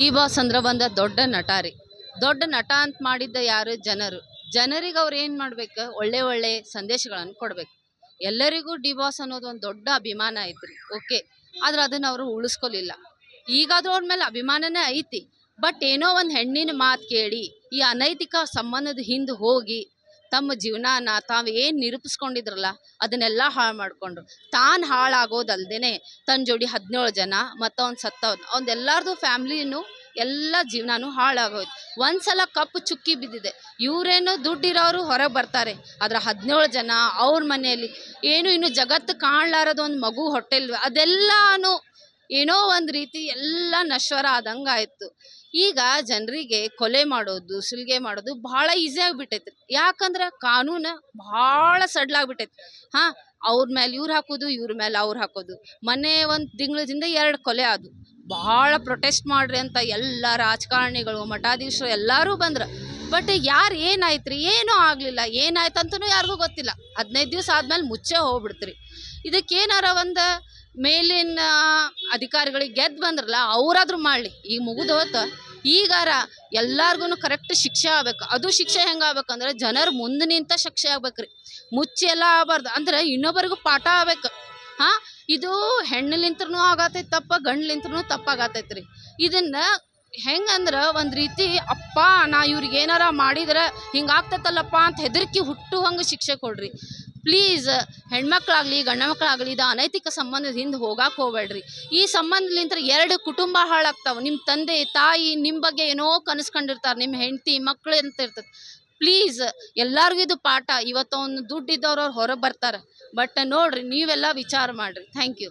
ಈ ಬಾಸ್ ಅಂದ್ರೆ ಬಂದ ದೊಡ್ಡ ನಟ ರೀ. ದೊಡ್ಡ ನಟ ಅಂತ ಮಾಡಿದ್ದ ಯಾರು? ಜನರು. ಜನರಿಗೆ ಅವ್ರು ಏನು ಮಾಡ್ಬೇಕು? ಒಳ್ಳೆ ಒಳ್ಳೆ ಸಂದೇಶಗಳನ್ನು ಕೊಡ್ಬೇಕು. ಎಲ್ಲರಿಗೂ ಡಿ ಬಾಸ್ ಅನ್ನೋದು ಒಂದು ದೊಡ್ಡ ಅಭಿಮಾನ ಐತ್ರಿ. ಓಕೆ. ಆದ್ರೆ ಅದನ್ನ ಅವರು ಉಳಿಸ್ಕೊಲಿಲ್ಲ. ಈಗಾದ್ರೂ ಅವ್ರ ಮೇಲೆ ಅಭಿಮಾನನೇ ಐತಿ. ಬಟ್ ಏನೋ ಒಂದು ಹೆಣ್ಣಿನ ಮಾತು ಕೇಳಿ, ಈ ಅನೈತಿಕ ಸಂಬಂಧದ ಹಿಂದೆ ಹೋಗಿ ತಮ್ಮ ಜೀವನಾನ ತಾವು ಏನು ನಿರೂಪಿಸ್ಕೊಂಡಿದ್ರಲ್ಲ, ಅದನ್ನೆಲ್ಲ ಹಾಳು ಮಾಡಿಕೊಂಡು ತಾನು ಹಾಳಾಗೋದಲ್ದೇನೆ ತನ್ನ ಜೋಡಿ ಹದಿನೇಳು ಜನ ಮತ್ತು ಅವ್ನು ಸತ್ತವ್ನು ಅವನ್ನೆಲ್ಲರದು ಫ್ಯಾಮ್ಲಿನು ಎಲ್ಲ ಜೀವನನೂ ಹಾಳಾಗೋಯ್ತು. ಒಂದ್ಸಲ ಕಪ್ಪು ಚುಕ್ಕಿ ಬಿದ್ದಿದೆ. ಇವರೇನು ದುಡ್ಡಿರೋರು ಹೊರಗೆ ಬರ್ತಾರೆ. ಆದರೆ ಹದಿನೇಳು ಜನ ಅವ್ರ ಮನೆಯಲ್ಲಿ, ಏನು ಇನ್ನು ಜಗತ್ತು ಕಾಣಲಾರದು ಒಂದು ಮಗು ಹೊಟ್ಟೆಲ್, ಅದೆಲ್ಲಾನು ಏನೋ ಒಂದು ರೀತಿ ಎಲ್ಲ ನಶ್ವರ ಆದಂಗೆ ಆಯಿತು. ಈಗ ಜನರಿಗೆ ಕೊಲೆ ಮಾಡೋದು, ಸುಲಿಗೆ ಮಾಡೋದು ಭಾಳ ಈಸಿ ಆಗಿಬಿಟ್ಟೈತಿ ಯಾಕಂದ್ರೆ ಕಾನೂನು ಭಾಳ ಸಡ್ಲಾಗ್ಬಿಟ್ಟೈತಿ ಹಾಂ, ಅವ್ರ ಮೇಲೆ ಇವ್ರು ಹಾಕೋದು, ಇವ್ರ ಮೇಲೆ ಅವ್ರು ಹಾಕೋದು. ಮೊನ್ನೆ ಒಂದು ತಿಂಗಳದಿಂದ ಎರಡು ಕೊಲೆ ಆದವು. ಭಾಳ ಪ್ರೊಟೆಸ್ಟ್ ಮಾಡ್ರಿ ಅಂತ ಎಲ್ಲ ರಾಜಕಾರಣಿಗಳು, ಮಠಾಧೀಶರು ಎಲ್ಲರೂ ಬಂದ್ರು. ಬಟ್ ಯಾರು ಏನಾಯ್ತು ರೀ ಏನೂ ಆಗಲಿಲ್ಲ. ಏನಾಯ್ತು ಅಂತಲೂ ಯಾರಿಗೂ ಗೊತ್ತಿಲ್ಲ. ಹದಿನೈದು ದಿವಸ ಆದಮೇಲೆ ಮುಚ್ಚೇ ಹೋಗ್ಬಿಡ್ತ್ರಿ. ಇದಕ್ಕೇನಾರ ಒಂದು ಮೇಲಿನ ಅಧಿಕಾರಿಗಳಿಗೆ ಗೆದ್ದು ಬಂದ್ರಲ್ಲ, ಅವರಾದ್ರೂ ಮಾಡಲಿ. ಈಗ ಮುಗಿದು ಹೋತ. ಈಗಾರ ಎಲ್ಲಾರ್ಗು ಕರೆಕ್ಟ್ ಶಿಕ್ಷೆ ಆಗ್ಬೇಕು. ಅದು ಶಿಕ್ಷೆ ಹೆಂಗೆ ಆಗ್ಬೇಕಂದ್ರೆ ಜನರು ಮುಂದೆ ನಿಂತ ಶಿಕ್ಷೆ ಆಗ್ಬೇಕ್ರಿ. ಮುಚ್ಚಿ ಎಲ್ಲ ಆಗಬಾರ್ದು. ಅಂದ್ರೆ ಇನ್ನೊಬ್ಬರಿಗೂ ಪಾಠ ಆಗ್ಬೇಕು. ಹಾಂ? ಇದು ಹೆಣ್ಣಲಿಂತ್ರೂ ಆಗತೈತಿ ತಪ್ಪ, ಗಂಡ್ಲಿಂತ್ರನೂ ತಪ್ಪಾಗತ್ತೈತ್ರಿ ಇದನ್ನ ಹೆಂಗಂದ್ರೆ ಒಂದು ರೀತಿ, ಅಪ್ಪ, ನಾ ಇವ್ರಿಗೆ ಏನಾರ ಮಾಡಿದ್ರೆ ಹಿಂಗಾಗ್ತೈತಲ್ಲಪ್ಪ ಅಂತ ಹೆದರಿಕೆ ಹುಟ್ಟು ಹಂಗೆ ಶಿಕ್ಷೆ ಕೊಡ್ರಿ. ಪ್ಲೀಸ್ ಹೆಣ್ಮಕ್ಳಾಗ್ಲಿ ಗಂಡ ಮಕ್ಕಳಾಗಲಿ ಇದು ಅನೈತಿಕ ಸಂಬಂಧದ ಹಿಂದೆ ಹೋಗಕ್ಕೆ ಹೋಗ್ಬೇಡ್ರಿ. ಈ ಸಂಬಂಧಲಿಂತ್ರ ಎರಡು ಕುಟುಂಬ ಹಾಳಾಗ್ತಾವ. ನಿಮ್ಮ ತಂದೆ, ತಾಯಿ ನಿಮ್ಮ ಬಗ್ಗೆ ಏನೋ ಕನಸ್ಕೊಂಡಿರ್ತಾರೆ. ನಿಮ್ಮ ಹೆಂಡತಿ, ಮಕ್ಳು ಅಂತ ಇರ್ತದೆ ಪ್ಲೀಸ್ ಎಲ್ಲರಿಗೂ ಇದು ಪಾಠ. ಇವತ್ತು ಒಂದು ದುಡ್ಡು ಇದ್ದವ್ರು ಅವ್ರು ಹೊರಗೆ ಬರ್ತಾರೆ. ಬಟ್ ನೋಡ್ರಿ, ನೀವೆಲ್ಲ ವಿಚಾರ ಮಾಡಿರಿ. Thank you